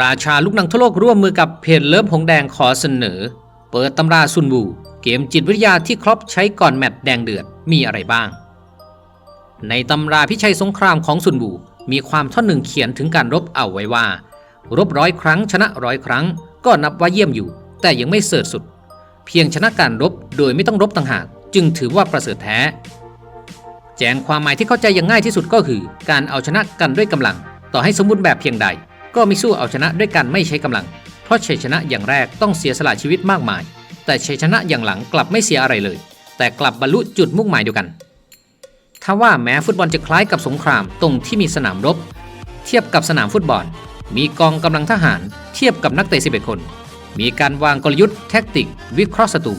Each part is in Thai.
ราชาลูกหนังทั่วโลกร่วมมือกับเพจเลิฟหงแดงขอเสนอ เปิดตำราซุนบูเกมจิตวิทยาที่ครอปใช้ก่อนแมตช์แดงเดือดมีอะไรบ้าง ในตำราพิชัยสงครามของซุนบูมีความท่อนหนึ่งเขียนถึงการรบเอาไว้ว่า รบร้อยครั้งชนะร้อยครั้ง ก็นับว่าเยี่ยมอยู่ แต่ยังไม่เสริฐสุด เพียงชนะการรบโดยไม่ต้องรบต่างหากจึงถือว่าประเสริฐแท้ แจงความหมายที่เข้าใจอย่างง่ายที่สุดก็คือ การเอาชนะกันด้วยกำลัง ต่อให้สมบูรณ์แบบเพียงใด ก็ไม่สู้เอาชนะด้วยการไม่ใช้กำลัง เพราะชัยชนะอย่างแรกต้องเสียสละชีวิตมากมาย แต่ชัยชนะอย่างหลังกลับไม่เสียอะไรเลย แต่กลับบรรลุจุดมุ่งหมายเดียวกันถ้าว่าแม้ฟุตบอลจะคล้ายกับสงครามตรงที่มีสนามรบ เทียบกับสนามฟุตบอล มีกองกำลังทหาร เทียบกับนักเตะ11คน มีการวางกลยุทธ์แท็กติก วิเคราะห์ศัตรู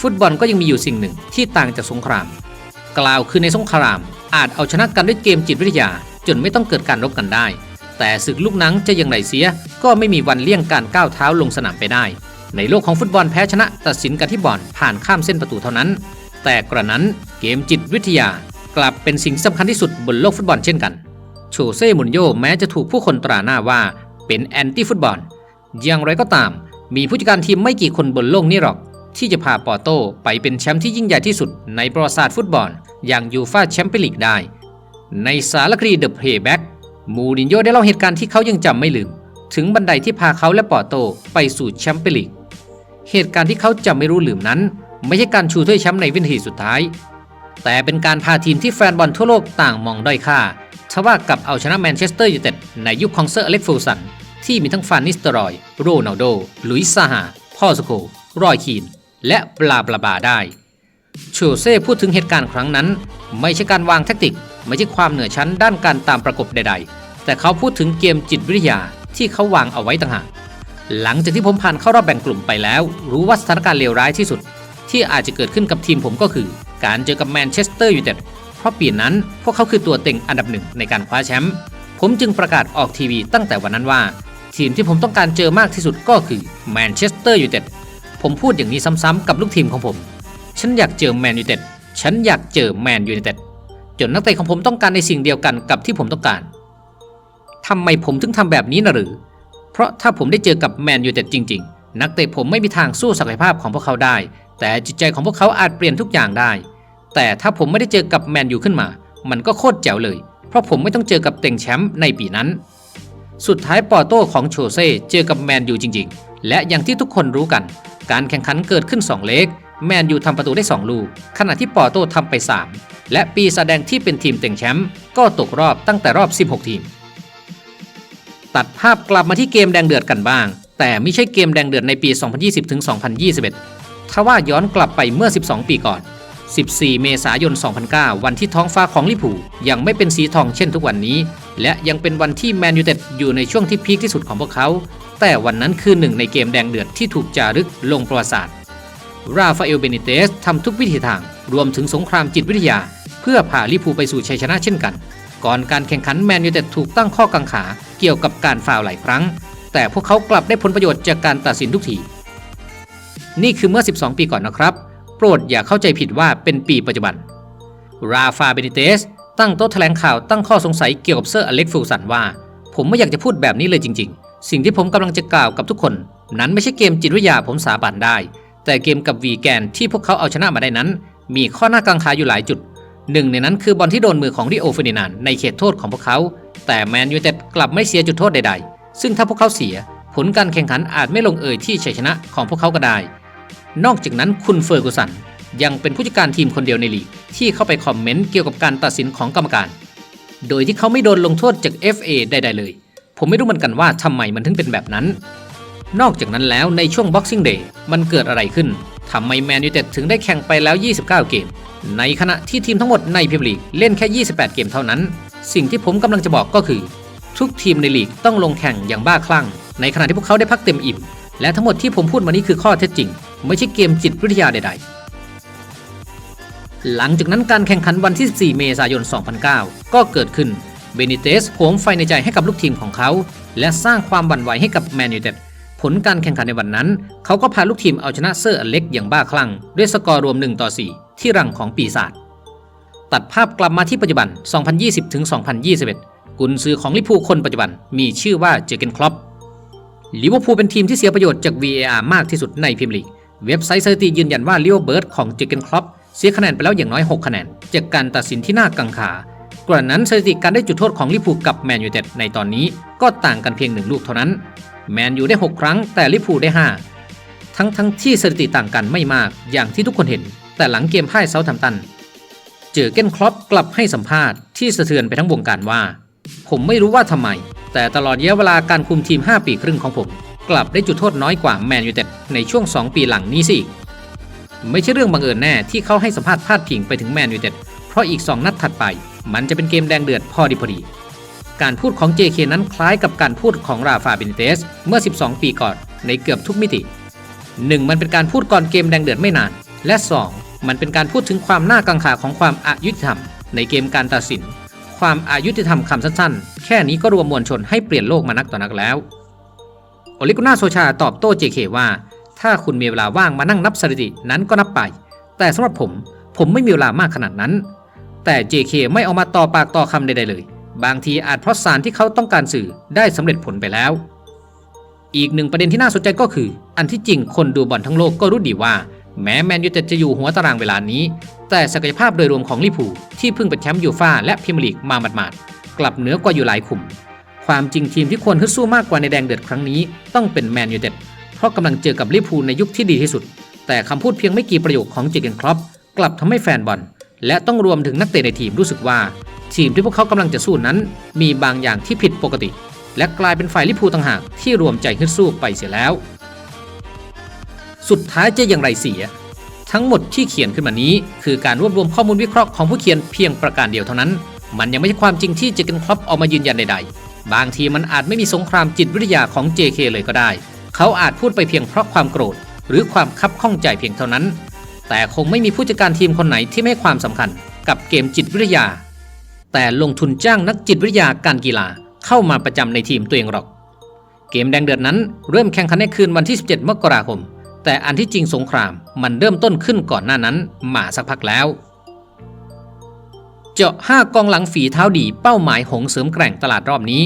ฟุตบอลก็ยังมีอยู่สิ่งหนึ่งที่ต่างจากสงคราม กล่าวคือในสงครามอาจเอาชนะกันด้วยเกมจิตวิทยา จนไม่ต้องเกิดการรบกันได้ แต่ศึกลูกหนังจะยังไงเสีย ก็ไม่มีวันเลี่ยงการก้าวเท้าลงสนามไปได้ ในโลกของฟุตบอลแพ้ชนะตัดสินกันที่บอลผ่านข้ามเส้นประตูเท่านั้น แต่กระนั้นเกมจิตวิทยากลับเป็นสิ่งสำคัญที่สุดบนโลกฟุตบอลเช่นกัน โชเซ่มุนโยแม้จะถูกผู้คนตราหน้าว่าเป็นแอนตี้ฟุตบอล อย่างไรก็ตาม มีผู้จัดการทีมไม่กี่คนบนโลกนี้หรอก ที่จะพาปอร์โตไปเป็นแชมป์ที่ยิ่งใหญ่ที่สุดในประวัติศาสตร์ฟุตบอล อย่างยูฟาแชมเปี้ยนลีกได้ ในสารคดี The Playback มูรินโญ่ได้เล่าเหตุการณ์ที่เขายังจำไม่ลืม ถึงบันไดที่พาเขาและปอร์โตไปสู่แชมเปี้ยนลีก เหตุการณ์ที่เขาจำไม่รู้ลืมนั้น ไม่ใช่การชูถ้วยแชมป์ในวินาทีสุดท้าย แต่เป็นการพาทีมที่แฟนบอลทั่วโลกต่างมองด้อยค่าทว่ากับเอาชนะแมนเชสเตอร์ยูไนเต็ดในยุคของเซอร์อเล็กฟูสันที่มีทั้งฟานนิสเตอรอย โรนัลโด ลุยซาฮาพ่อสโค รอยคีน และบลาบลาบาได้ โชเซ่พูดถึงเหตุการณ์ครั้งนั้น ไม่ใช่การวางแทคติก ไม่ใช่ความเหนือชั้นด้านการตามประกบใด ๆ แต่เขาพูดถึงเกมจิตวิทยาที่เขาวางเอาไว้ต่างหาก หลังจากที่ผมผ่านเข้ารอบแบ่งกลุ่มไปแล้ว รู้ว่าสถานการณ์เลวร้ายที่สุด ที่อาจจะเกิดขึ้นกับทีมผมก็คือ การเจอกับแมนเชสเตอร์ยูไนเต็ด เพราะปีนั้นพวกเขาคือตัวเต็งอันดับหนึ่งในการคว้าแชมป์ ผมจึงประกาศออกทีวีตั้งแต่วันนั้นว่า ทีมที่ผมต้องการเจอมากที่สุดก็คือแมนเชสเตอร์ยูไนเต็ด ผมพูดอย่างนี้ซ้ำๆกับลูกทีมของผม ฉันอยากเจอแมนยูไนเต็ด ฉันอยากเจอแมนยูไนเต็ด จนนักเตะของผมต้องการในสิ่งเดียวกันกับที่ผมต้องการทำไมผมถึงทำแบบนี้นะหรือ เพราะถ้าผมได้เจอกับแมนยูเต็ดจริง ๆ นักเตะผมไม่มีทางสู้ศักยภาพของพวกเขาได้ แต่จิตใจของพวกเขาอาจเปลี่ยนทุกอย่างได้ แต่ถ้าผมไม่ได้เจอกับแมนยูขึ้นมา มันก็โคตรแจ๋วเลย เพราะผมไม่ต้องเจอกับเต็งแชมป์ในปีนั้น สุดท้ายปอโต้ของโชเซ่เจอกับแมนยูจริง ๆ และอย่างที่ทุกคนรู้กัน การแข่งขันเกิดขึ้น 2 เลกแมนยูทำประตูได้ 2 ลูก ขณะที่ปอโต้ทำไป 3 และปีแสดงที่เป็นทีมเต็งแชมป์ก็ตกรอบตั้งแต่รอบ 16 ทีม ตัดภาพกลับมาที่เกมแดงเดือดกันบ้าง แต่ไม่ใช่เกมแดงเดือดในปี 2020ถึง2021ถ้าว่าย้อนกลับไปเมื่อ 12 ปีก่อน 14 เมษายน 2009 วันที่ท้องฟ้าของลิเวอร์พูยังไม่เป็นสีทองเช่นทุกวันนี้ และยังเป็นวันที่แมนยูเต็ดอยู่ในช่วงที่พีคที่สุดของพวกเขา แต่วันนั้นคือหนึ่งในเกมแดงเดือดที่ถูกจารึกลงประวัติศาสตร์ ราฟาเอล เบนิเตสทำทุกวิถีทาง รวมถึงสงครามจิตวิทยา เพื่อพาลิพูไปสู่ชัยชนะเช่นกัน ก่อนการแข่งขันแมนยูเต็ดถูกตั้งข้อกังขาเกี่ยวกับการฟาวหลายครั้ง แต่พวกเขากลับได้ผลประโยชน์จากการตัดสินทุกที นี่คือเมื่อ 12 ปีก่อนนะครับ โปรดอย่าเข้าใจผิดว่าเป็นปีปัจจุบัน ราฟาเบนิเตสตั้งโต๊ะแถลงข่าวตั้งข้อสงสัยเกี่ยวกับเซอร์อเล็กฟูลสันว่า ผมไม่อยากจะพูดแบบนี้เลยจริง ๆ สิ่งที่ผมกำลังจะกล่าวกับทุกคน นั้นไม่ใช่เกมจิตวิทยาผมสาบานได้ แต่เกมกับวีแกนที่พวกเขาเอาชนะมาได้นั้น มีข้อหน้ากังขาอยู่หลายจุด หนึ่งในนั้นคือบอลที่โดนมือของริโอเฟร์ดินานในเขตโทษของพวกเขา แต่แมนยูเต็ดกลับไม่เสียจุดโทษใดๆ ซึ่งถ้าพวกเขาเสีย ผลการแข่งขันอาจไม่ลงเอยที่ชัยชนะของพวกเขาก็ได้ นอกจากนั้นคุณเฟอร์กูสันยังเป็นผู้จัดการทีมคนเดียวในลีกที่เข้าไปคอมเมนต์เกี่ยวกับการตัดสินของกรรมการ โดยที่เขาไม่โดนลงโทษจาก FA ใด ๆ เลย ผมไม่รู้เหมือนกันว่าทำไมมันถึงเป็นแบบนั้น นอกจากนั้นแล้วในช่วง Boxing Day มันเกิดอะไรขึ้น ทำไมแมนยูเต็ดถึงได้แข่งไปแล้ว 29 เกม ในขณะที่ทีมทั้งหมดในพรีเมียร์ลีกเล่นแค่ 28 เกมเท่านั้น สิ่งที่ผมกำลังจะบอกก็คือ ทุกทีมในลีกต้องลงแข่งอย่างบ้าคลั่ง ในขณะที่พวกเขาได้พักเต็มอิ่ม และทั้งหมดที่ผมพูดมานี้คือข้อเท็จจริง ไม่ใช่เกมจิตวิทยาใด ๆหลังจากนั้นการแข่งขันวันที่ 4 เมษายน 2009 ก็เกิดขึ้น เบนิเตสโหมไฟในใจให้กับลูกทีมของเขา และสร้างความบั่นไหวให้กับแมนยูเต็ด ผลการแข่งขันในวันนั้น เขาก็พาลูกทีมเอาชนะเซอร์อเล็กอย่างบ้าคลั่ง ด้วยสกอร์รวม 1 ต่อ 4 ที่รังของปีศาจตัดภาพกลับมาที่ปัจจุบัน 2020ถึง2021 กุนซือของลิเวอร์พูลคนปัจจุบันมีชื่อว่าเจอเกนคลอปลิเวอร์พูลเป็นทีมที่เสียประโยชน์จาก VAR มากที่สุดในพรีเมียร์ลีกเว็บไซต์สถิติยืนยันว่าลิเวอร์เบิร์ดของเจเกนครอปเสียคะแนนไปแล้วอย่างน้อย 6 คะแนน จากการตัดสินที่น่ากังขากว่านั้นสถิติการได้จุดโทษของลิเวอร์พูลกับแมนยูเต็ดในตอนนี้ก็ต่างกันเพียงหนึ่งลูกเท่านั้น แมนยูได้ 6 ครั้งแต่ลิพูได้ 5 ทั้งทั้งที่สถิติต่างกันไม่มากอย่างที่ทุกคนเห็น แต่หลังเกมพ่ายเซาท์แฮมป์ตัน เจอเกนครอปกลับให้สัมภาษณ์ที่สะเทือนไปทั้งวงการว่า ผมไม่รู้ว่าทำไม แต่ตลอดระยะเวลาการคุมทีม 5 ปีครึ่งของผม กลับได้จุดโทษน้อยกว่าแมนยูเต็ดในช่วง 2 ปีหลังนี้สิไม่ใช่เรื่องบังเอิญแน่ที่เขาให้สัมภาษณ์พาดพิงไปถึงแมนยูเต็ดเพราะอีก 2 นัดถัดไป มันจะเป็นเกมแดงเดือดพอดีพอดี การพูดของ JK นั้นคล้ายกับการพูดของราฟาเบนิเตสเมื่อ 12 ปีก่อนในเกือบทุกมิติ 1. มันเป็นการพูดก่อนเกมแดงเดือดไม่นาน และ 2. มันเป็นการพูดถึงความน่ากังขาของความอายุติธรรม ในเกมการตัดสิน ความอายุติธรรมคำสั้นๆ แค่นี้ก็รวมมวลชนให้เปลี่ยนโลกมานักต่อนักแล้วโอลิกุน่าโซชาตอบโต้ JK ว่า ถ้าคุณมีเวลาว่างมานั่งนับสถิตินั้นก็นับไป แต่สำหรับผมผมไม่มีเวลามากขนาดนั้น แต่ JK ไม่เอามาต่อปากต่อคำใดๆเลย บางทีอาจเพราะสารที่เขาต้องการสื่อได้สำเร็จผลไปแล้ว อีกหนึ่งประเด็นที่น่าสนใจก็คือ อันที่จริงคนดูบอลทั้งโลกก็รู้ดีว่า แม้แมนยูเต็ดจะอยู่หัวตารางเวลานี้ แต่ศักยภาพโดยรวมของลิพูที่เพิ่งเป็นแชมป์ยูฟ่าและพรีเมียร์ลีกมาหมาดๆกลับเหนือกว่าอยู่หลายขุม ความจริงทีมที่ควรฮึดสู้มากกว่าในแดงเดือดครั้งนี้ ต้องเป็นแมนยูเต็ดเพราะกำลังเจอกับลิพูในยุคที่ดีที่สุด แต่คำพูดเพียงไม่กี่ประโยคของเจเกนครอปกลับทำให้แฟนบอลและต้องรวมถึงนักเตะในทีมรู้สึกว่า ทีมที่พวกเขากำลังจะสู้นั้น มีบางอย่างที่ผิดปกติ และกลายเป็นฝ่ายลิพูต่างหากที่รวมใจฮึดสู้ไปเสียแล้ว สุดท้ายจะอย่างไรเสีย ทั้งหมดที่เขียนขึ้นมานี้ คือการรวบรวมข้อมูลวิเคราะห์ของผู้เขียนเพียงประการเดียวเท่านั้น มันยังไม่ใช่ความจริงที่เจเกนครอปออกมายืนยันใดๆ บางทีมันอาจไม่มีสงครามจิตวิทยาของ JK เลยก็ได้ เขาอาจพูดไปเพียงเพราะความโกรธ หรือความคับข้องใจเพียงเท่านั้น แต่คงไม่มีผู้จัดการทีมคนไหนที่ไม่ให้ความสำคัญกับเกมจิตวิทยา แต่ลงทุนจ้างนักจิตวิทยาการกีฬาเข้ามาประจำในทีมตัวเองหรอก เกมแดงเดือดนั้นเริ่มแข่งขันในคืนวันที่ 17 มกราคม แต่อันที่จริงสงครามมันเริ่มต้นขึ้นก่อนหน้านั้นมาสักพักแล้ว เจาะ 5 กองหลังฝีเท้าดีเป้าหมายหงเสริมแกร่งตลาดรอบนี้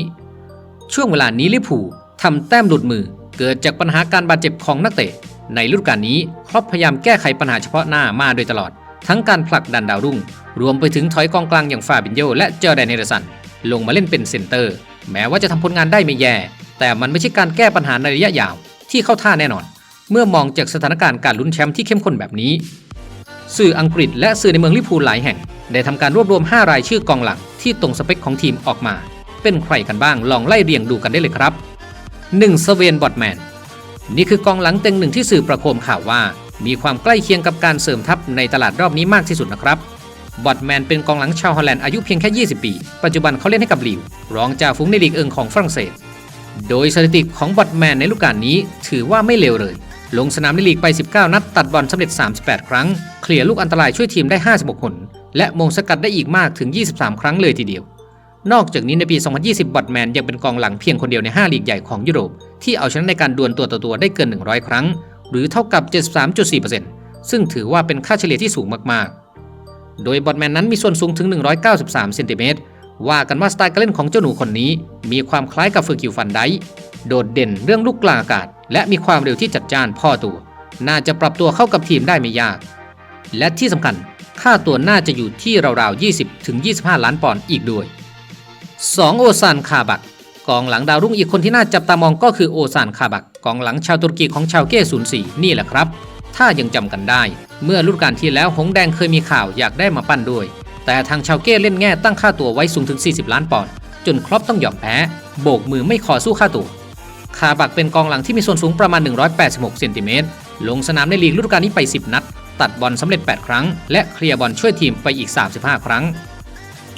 ช่วงเวลานี้ลิเวอร์พูทำแต้มหลุดมือเกิดจากปัญหาการบาดเจ็บของนักเตะ ในฤดูกาลนี้ครอปพยายามแก้ไขปัญหาเฉพาะหน้ามาโดยตลอด ทั้งการผลักดันดาวรุ่ง รวมไปถึงถอยกองกลางอย่างฟาบินโยและเจอร์แดนเนอร์สัน ลงมาเล่นเป็นเซนเตอร์ แม้ว่าจะทำผลงานได้ไม่แย่ แต่มันไม่ใช่การแก้ปัญหาในระยะยาว ที่เข้าท่าแน่นอน เมื่อมองจากสถานการณ์การลุ้นแชมป์ที่เข้มข้นแบบนี้ สื่ออังกฤษและสื่อในเมืองลิพูลหลายแห่ง ได้ทำการรวบรวม 5 รายชื่อกองหลังที่ตรงสเปคของทีมออกมา เป็นใครกันบ้างลองไล่เรียงดูกันได้เลยครับ 1. สเวนบอตแมนนี่คือกองหลังเต็งหนึ่งที่สื่อประโคมข่าวว่า มีความใกล้เคียงกับการเสริมทัพในตลาดรอบนี้มากที่สุดนะครับบอตแมนเป็นกองหลังชาวฮอลแลนด์อายุเพียงแค่ 20 ปี ปัจจุบันเขาเล่นให้กับลิว รองจ่าฝูงในลีกเอิงของฝรั่งเศส โดยสถิติของบอตแมนในฤดูกาลนี้ถือว่าไม่เลวเลย ลงสนามในลีกไป 19 นัด ตัดบอลสำเร็จ 38 ครั้ง เคลียร์ลูกอันตรายช่วยทีมได้ 56คนและมงสกัดได้อีกมากถึง 23 ครั้งเลยทีเดียว นอกจากนี้ในปี 2020 บอตแมนยังเป็นกองหลังเพียงคนเดียวใน 5 ลีกใหญ่ของยุโรป ที่เอาชนะในการดวลตัวต่อตัวได้เกิน 100 ครั้ง หรือเท่ากับ 73.4%ซึ่งถือว่าเป็นค่าเฉลี่ยที่สูงมากๆ โดยบอตแมนนั้นมีส่วนสูงถึง 193เซนติเมตรว่ากันว่าสไตล์การเล่นของเจ้าหนูคนนี้ มีความคล้ายกับเฟอร์กิวฟันไดโดดเด่นเรื่องลูกกลางอากาศ และมีความเร็วที่จัดจ้านพ่อตัว น่าจะปรับตัวเข้ากับทีมได้ไม่ยาก และที่สำคัญค่าตัวน่าจะอยู่ที่ราวๆ 20-25 ล้านปอนด์อีกด้วย 2. โอซานคาบัก กองหลังดาวรุ่งอีกคนที่น่าจับตามองก็คือโอซานคาบักกองหลังชาวตุรกีของชาวเก้04 นี่แหละครับ ถ้ายังจำกันได้ เมื่อฤดูกาลที่แล้วหงแดงเคยมีข่าวอยากได้มาปั้นด้วย แต่ทางชาวเก้เล่นแง่ตั้งค่าตัวไว้สูงถึง 40 ล้านปอนด์จนครอปต้องยอมแพ้ โบกมือไม่ขอสู้ค่าตัวคาบักเป็นกองหลังที่มีส่วนสูงประมาณ 186เซนติเมตรลงสนามในลีกฤดูกาลนี้ไป 10 นัด ตัดบอลสำเร็จ 8 ครั้ง และเคลียร์บอลช่วยทีมไปอีก 35 ครั้ง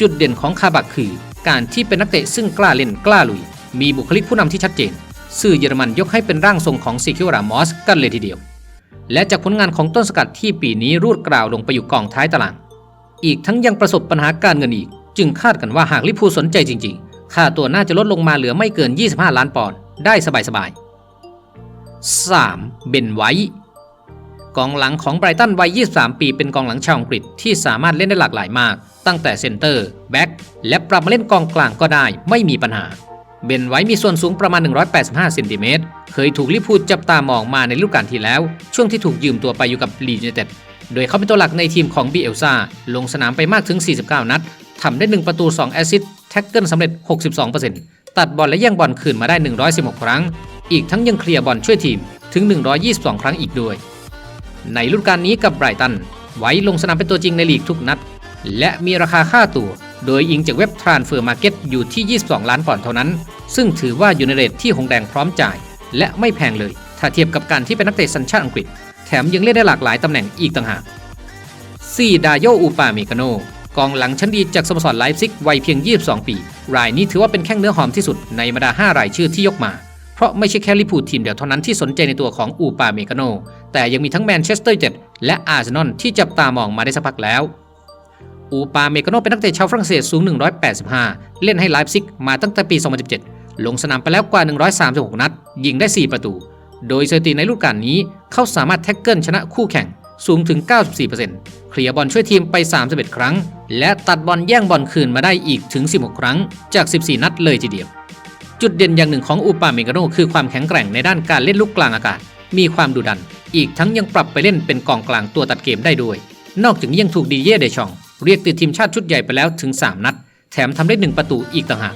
จุดเด่นของคาบักคือ การที่เป็นนักเตะซึ่งกล้าเล่นกล้าลุย มีบุคลิกผู้นำที่ชัดเจน สื่อเยอรมันยกให้เป็นร่างทรงของซิคิวรามอสกันเลยทีเดียว และจากผลงานของต้นสกัดที่ปีนี้รูดกล่าวลงไปอยู่กองท้ายตาราง อีกทั้งยังประสบปัญหาการเงินอีก จึงคาดกันว่าหากลิพูสนใจจริง ๆ ค่าตัวน่าจะลดลงมาเหลือไม่เกิน 25 ล้านปอนด์ได้สบายๆ 3. เบนไวท์ กองหลังของไบรตันวัย 23 ปีเป็นกองหลังชาวอังกฤษที่สามารถเล่นได้หลากหลายมาก ตั้งแต่เซนเตอร์แบ็กและปรับมาเล่นกองกลางก็ได้ไม่มีปัญหา เบนไว้มีส่วนสูงประมาณ 185 เซนติเมตร เคยถูกลิเวอร์พูลจับตามองมาในฤดูกาลที่แล้ว ช่วงที่ถูกยืมตัวไปอยู่กับลีดยูไนเต็ด โดยเขาเป็นตัวหลักในทีมของบีเอลซาลงสนามไปมากถึง 49 นัดทำได้ 1 ประตู 2 แอสซิสต์แท็กเกิลสำเร็จ 62%ตัดบอลและแย่งบอลคืนมาได้ 116 ครั้ง อีกทั้งยังเคลียร์บอลช่วยทีมถึง 122 ครั้งอีกด้วย ในฤดูกาลนี้กับไบรตัน ไว้ลงสนามเป็นตัวจริงในลีกทุกนัด และมีราคาค่าตัวโดยอิงจากเว็บ Transfer Market อยู่ที่ 22 ล้านปอนด์เท่านั้น ซึ่งถือว่าอยู่ในเรทที่หงแดงพร้อมจ่าย และไม่แพงเลย ถ้าเทียบกับการที่เป็นนักเตะสัญชาติอังกฤษ แถมยังเล่นได้หลากหลายตำแหน่งอีกต่างหากซีดาโยอูปาเมกาโนกองหลังชั้นดีจากสโมสรไลฟ์ซิกวัยเพียง 22 ปี รายนี้ถือว่าเป็นแข้งเนื้อหอมที่สุดในบรรดา 5 รายชื่อที่ยกมา เพราะไม่ใช่แค่ลิพูทีมเดียวเท่านั้นที่สนใจในตัวของอูปาเมกาโน แต่ยังมีทั้งแมนเชสเตอร์เต็ดและอาร์เซนอลที่จับตามองมาได้สักพักแล้ว อูปาเมกาโนเป็นนักเตะชาวฝรั่งเศสสูง 185 เล่นให้ไลฟ์ซิกมาตั้งแต่ปี 2017 ลงสนามไปแล้วกว่า 136 นัด ยิงได้ 4 ประตู โดยสถิติในฤดูกาลนี้เขาสามารถแท็กเกิลชนะคู่แข่งสูงถึง 94%เคลียร์บอลช่วยทีมไป 31 ครั้ง และตัดบอลแย่งบอลคืนมาได้อีกถึง 16 ครั้งจาก 14 นัดเลยทีเดียว จุดเด่นอย่างหนึ่งของอูปาเมกาโนคือความแข็งแกร่งในด้านการเล่นลูกกลางอากาศ มีความดุดัน อีกทั้งยังปรับไปเล่นเป็นกองกลางตัวตัดเกมได้ด้วย นอกจากนี้ยังถูกดีเย่เดชอง เรียกติดทีมชาติชุดใหญ่ไปแล้วถึง 3 นัด แถมทำได้ 1 ประตูอีกต่างหาก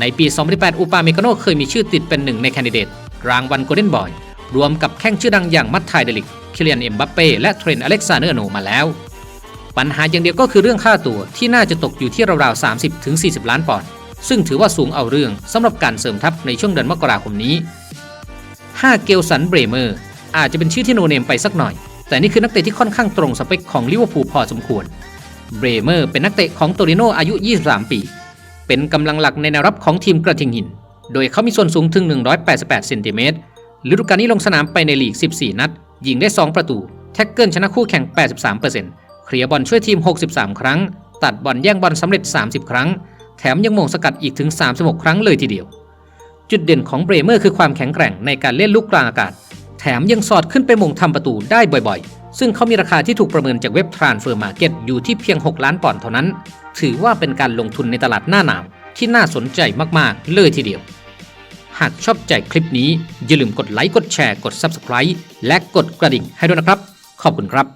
ในปี 2018อูปาเมกาโนเคยมีชื่อติดเป็นหนึ่งในแคนดิเดตรางวัลโกลเด้นบอยรวมกับแข้งชื่อดังอย่างมัตไทเดลิกคิเลียนเอ็มบัปเป้และเทรนอเล็กซานเดอร์โนมาแล้ว ปัญหาอย่างเดียวก็คือเรื่องค่าตัวที่น่าจะตกอยู่ที่ราวๆ30-40 ล้านปอนด์ ซึ่งถือว่าสูงเอาเรื่องสำหรับการเสริมทัพในช่วงเดือนมกราคมนี้ 5 เกลสันเบรเมอร์ อาจจะเป็นชื่อที่โนเนมไปสักหน่อย แต่นี่คือนักเตะที่ค่อนข้างตรงสเปคของลิเวอร์พูลพอสมควร เบรเมอร์เป็นนักเตะของโตริโนอายุ 23 ปี เป็นกำลังหลักในแนวรับของทีมกระทิงหิน โดยเขามีส่วนสูงถึง 188เซนติเมตรฤดูกาลนี้ลงสนามไปในลีก 14 นัด ยิงได้ 2 ประตู แท็กเกิลชนะคู่แข่ง 83%เคลียร์บอลช่วยทีม 63 ครั้ง ตัดบอลแย่งบอลสำเร็จ 30 ครั้ง แถมยังมงสกัดอีกถึง 36 ครั้งเลยทีเดียว จุดเด่นของเบรเมอร์คือความแข็งแกร่งในการเล่นลูกกลางอากาศ แถมยังสอดขึ้นไปมงทำประตูได้บ่อยๆ ซึ่งเขามีราคาที่ถูกประเมินจากเว็บ Transfer Market อยู่ที่เพียง 6 ล้านปอนด์เท่านั้น ถือว่าเป็นการลงทุนในตลาดหน้าหนาวที่น่าสนใจมากๆ เลยทีเดียว หากชอบใจคลิปนี้อย่าลืมกดไลค์กดแชร์กด Subscribe และกดกระดิ่งให้ด้วยนะครับ ขอบคุณครับ